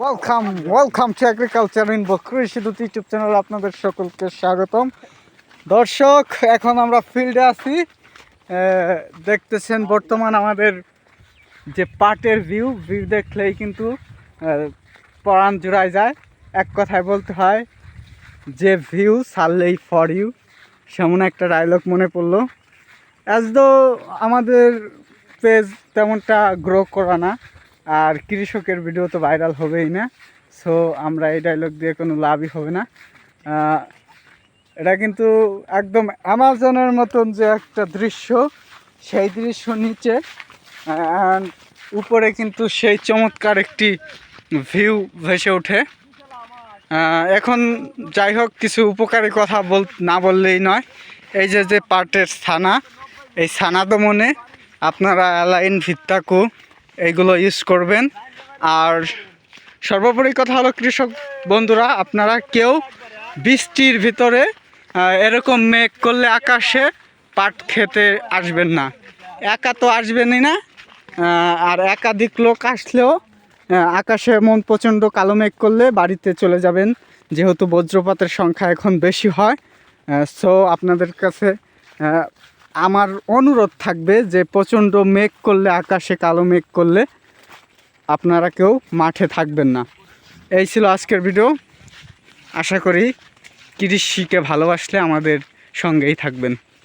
Welcome welcome to agriculture in বকৃষি দুটি YouTube channel আপনাদের সকলকে স্বাগতম। দর্শক, এখন আমরা ফিল্ডে আছি। দেখতেছেন বর্তমান আমাদের যে পাটের ভিউ ভিউ দেখলেই কিন্তু পরাণ জুড়ায় যায়। এক কথায় বলতে হয়, যে ভিউ সারলেই ফর ইউ সেমন একটা ডায়লগ মনে পড়ল। অ্যাজ দো আমাদের পেজ তেমনটা গ্রো করা না। আর কৃষকের ভিডিও তো ভাইরাল হবেই না। সো আমরা এই ডায়লগ দিয়ে কোনো লাভই হবে না। এটা কিন্তু একদম অ্যামাজনের মতন যে একটা দৃশ্য, সেই দৃশ্য নিচে উপরে কিন্তু সেই চমৎকার একটি ভিউ ভেসে ওঠে। এখন যাই হোক, কিছু উপকারী কথা বল, না বললেই নয়। এই যে যে পাটের ছানা, এই ছানা দমনে আপনারা অ্যালাইন ভিত্তাকু এইগুলো ইউজ করবেন। আর সর্বোপরি কথা হলো কৃষক বন্ধুরা, আপনারা কেউ বৃষ্টির ভিতরে এরকম মেঘ করলে আকাশে পাট খেতে আসবেন না। একা তো আসবেনই না আর একাধিক লোক আসলেও আকাশে মন প্রচণ্ড কালো মেঘ করলে বাড়িতে চলে যাবেন, যেহেতু বজ্রপাতের সংখ্যা এখন বেশি হয়। সো আপনাদের কাছে আমার অনুরোধ থাকবে যে প্রচণ্ড মেঘ করলে, আকাশে কালো মেঘ করলে আপনারা কেউ মাঠে থাকবেন না। এই ছিল আজকের ভিডিও। আশা করি কৃষিকে ভালোবাসলে আমাদের সঙ্গেই থাকবেন।